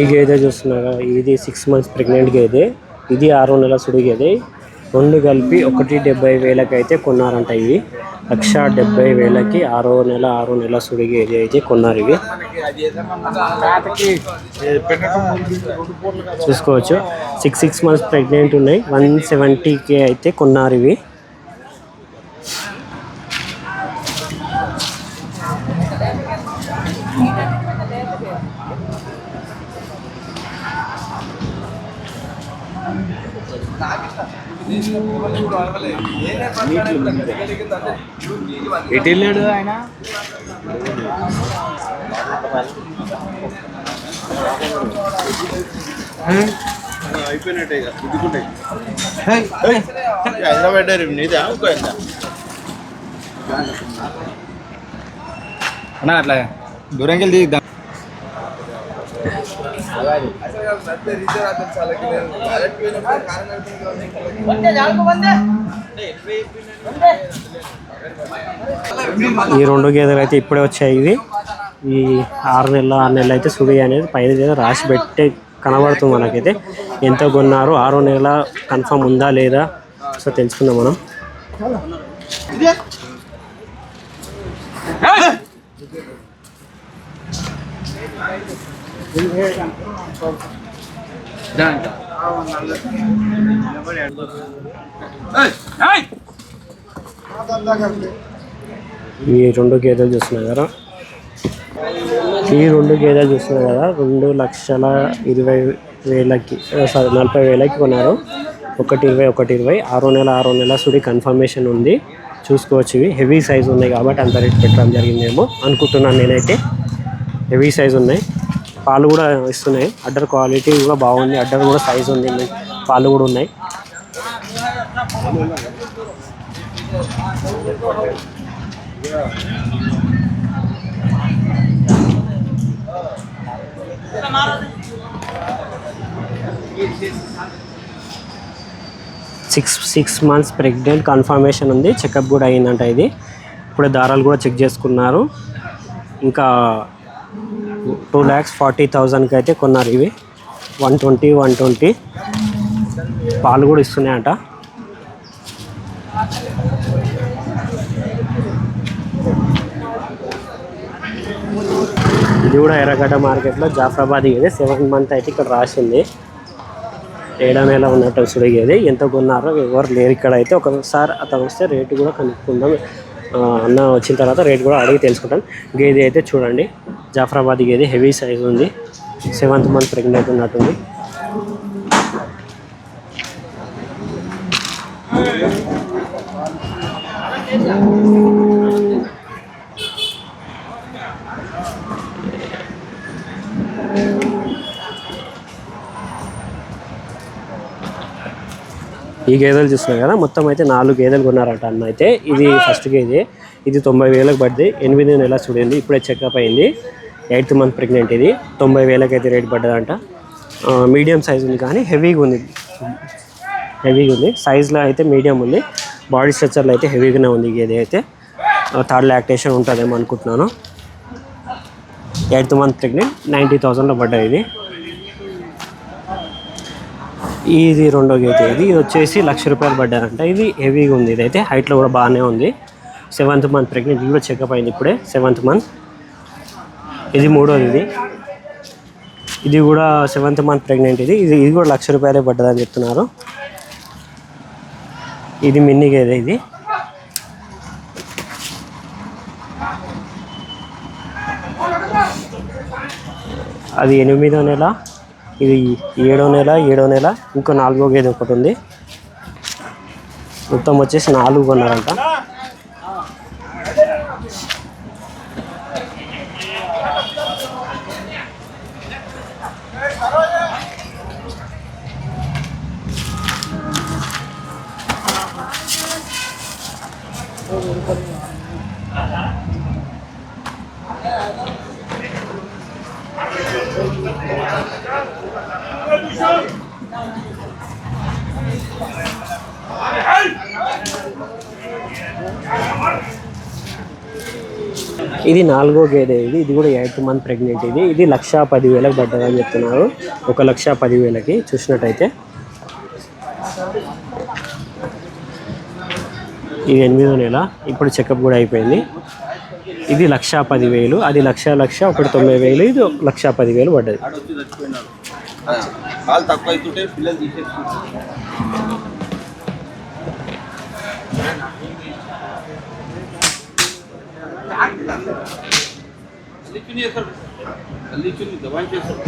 ఈ గేదె చూస్తున్నారా? ఇది సిక్స్ మంత్స్ ప్రెగ్నెంట్ గేదె. ఇది ఆరు నెలల సుడి గేదె. రెండు కలిపి ఒకటి డెబ్బై వేలకి అయితే కొన్నారంట ఇవి. లక్ష డెబ్బై వేలకి ఆరో నెల ఆరో నెల సుడి గేదె అయితే కొన్నారు ఇవి. చూసుకోవచ్చు. సిక్స్ సిక్స్ మంత్స్ ప్రెగ్నెంట్ ఉన్నాయి. వన్ సెవెంటీకి అయితే కొన్నారు ఇవి. ఎటు వెళ్ళాడు ఆయన? అయిపోయినట్టే హైదరాబాద్ నీదా? అన్నా అట్లా దూరంకి వెళ్ళి దిగుదాం. ఈ రెండు గేదెలు అయితే ఇప్పుడే వచ్చాయి ఇవి. ఈ ఆరు నెలల ఆరు నెలలు అయితే సుడి అనేది పైన రాసి పెట్టే కనబడుతుంది మనకైతే. ఎంత కొన్నారు ఆరో నెల కన్ఫర్మ్ ఉందా లేదా? సో తెలుసుకుందాం మనం. ఈ రెండు గేదెలు చూస్తున్నాయి కదా. ఈ రెండు గేదెలు చూస్తున్నారు కదా రెండు లక్షల ఇరవై వేలకి సారీ నలభై వేలకి కొన్నారు. ఒకటి ఇరవై ఒకటి ఇరవై. ఆరో నెల ఆరో నెల సుడి కన్ఫర్మేషన్ ఉంది. చూసుకోవచ్చు ఇవి. హెవీ సైజ్ ఉన్నాయి కాబట్టి అంత రేట్ పెట్టడం జరిగిందేమో అనుకుంటున్నాను నేనైతే. హెవీ సైజ్ ఉన్నాయి. పాలు కూడా ఇస్తున్నాయి. అడ్డర్ క్వాలిటీ కూడా బాగుంది. అడ్డర్ కూడా సైజ్ ఉంది. పాలు కూడా ఉన్నాయి. Six six months pregnant confirmation ఉంది. చెకప్ కూడా అయిందంట ఇది. ఇప్పుడే దారాలు కూడా చెక్ చేసుకున్నారు. ఇంకా టూ ల్యాక్స్ ఫార్టీ థౌజండ్కి అయితే కొన్నారు ఇవి. వన్ ట్వంటీ వన్ ట్వంటీ పాలు కూడా ఇస్తున్నాయంట. ఇది కూడా ఎర్రగడ్డ మార్కెట్లో జాఫరాబాద్ ఇది. సెవెన్ మంత్ అయితే ఇక్కడ రాసింది. ఏడా నెల ఉన్నట్టు సుడిగేది ఎంత కొన్నారో ఎవరు లేరు ఇక్కడ అయితే ఒకసారి అతను వస్తే రేటు కూడా కనుక్కుందాం. అన్న వచ్చిన తర్వాత రేట్ కూడా అడిగి తెలుసుకుంటాం. గేదె అయితే చూడండి జాఫరాబాద్ గేదె హెవీ సైజ్ ఉంది. సెవెంత్ మంత్ ప్రెగ్నెంట్ ఉన్నట్టుంది ఈ గేదెలు చూస్తున్నాయి కదా మొత్తం అయితే నాలుగు గేదెలు కొన్నారట అన్న అయితే. ఇది ఫస్ట్ గేదే. ఇది తొంభై వేలకు పడింది ఎనిమిది నెలల చూడింది ఇప్పుడే చెకప్ అయింది. ఎయిత్ మంత్ ప్రెగ్నెంట్ ఇది. తొంభై వేలకు అయితే రేట్ పడ్డదంట మీడియం సైజ్ ఉంది కానీ హెవీగా ఉంది. హెవీగా ఉంది. సైజ్లో అయితే మీడియం ఉంది. బాడీ స్ట్రక్చర్లో అయితే హెవీగానే ఉంది గేదె అయితే. థర్డ్ లాక్టేషన్ ఉంటుందేమో అనుకుంటున్నాను. ఎయిత్ మంత్ ప్రెగ్నెంట్ నైంటీ థౌసండ్లో పడ్డది ఇది. ఇది రెండో గేట్ ఇది. ఇది వచ్చేసి లక్ష రూపాయలు పడ్డారంట. ఇది హెవీగా ఉంది. ఇదైతే హైట్లో కూడా బాగానే ఉంది. Seventh month pregnant. ఇది కూడా చెకప్ అయింది ఇప్పుడే. Seventh month. ఇది మూడోది ఇది. ఇది కూడా సెవెంత్ మంత్ ప్రెగ్నెంట్ ఇది. ఇది ఇది కూడా లక్ష రూపాయలే పడ్డదని చెప్తున్నారు. ఇది మిన్ని గేదె ఇది. అది ఎనిమిదో నెల. ఇది ఏడో నెల ఏడో నెల ఇంకో నాలుగో గేదె ఒకటి ఉంది. మొత్తం వచ్చేసి నాలుగు కొన్నారంట Thank ఇది నాలుగో గేదె ఇది. ఇది కూడా ఎయిట్ మంత్ ప్రెగ్నెంట్ ఇది. ఇది లక్ష పదివేలకు పడ్డదని చెప్తున్నారు. ఒక లక్ష పదివేలకి చూసినట్టయితే. ఇది ఎనిమిదో నెల. ఇప్పుడు చెకప్ కూడా అయిపోయింది. ఇది లక్ష పదివేలు. అది లక్ష లక్ష ఒకటి తొమ్మిది వేలు. ఇది లక్ష పదివేలు పడ్డది. ఆడొచ్చి చచ్చిపోయినాడు కాలు తక్కువ అవుతుంటే పిల్లలు తీసేసుకుంటారు జల్దీ చుని చేస్తాడు జల్దీ చుని దబాయి చేస్తాడు